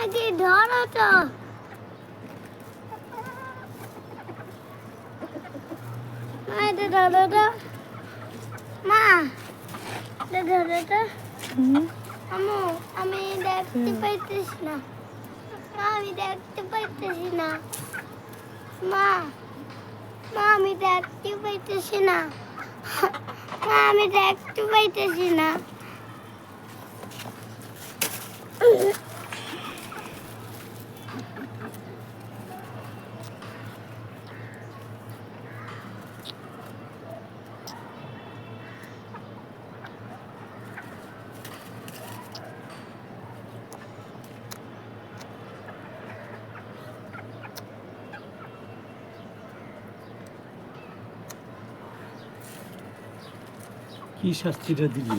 আগে ধরো তো। মা ধরো তো। মা ধরো তো। আমু আমি দেখতে পাইতেছি না। আমি দেখতে পাইতেছি না। মা মা আমি দেখতে পাইতেছি না। মা আমি দেখতে পাইতেছি না। কি শাস্তিটা দিলি?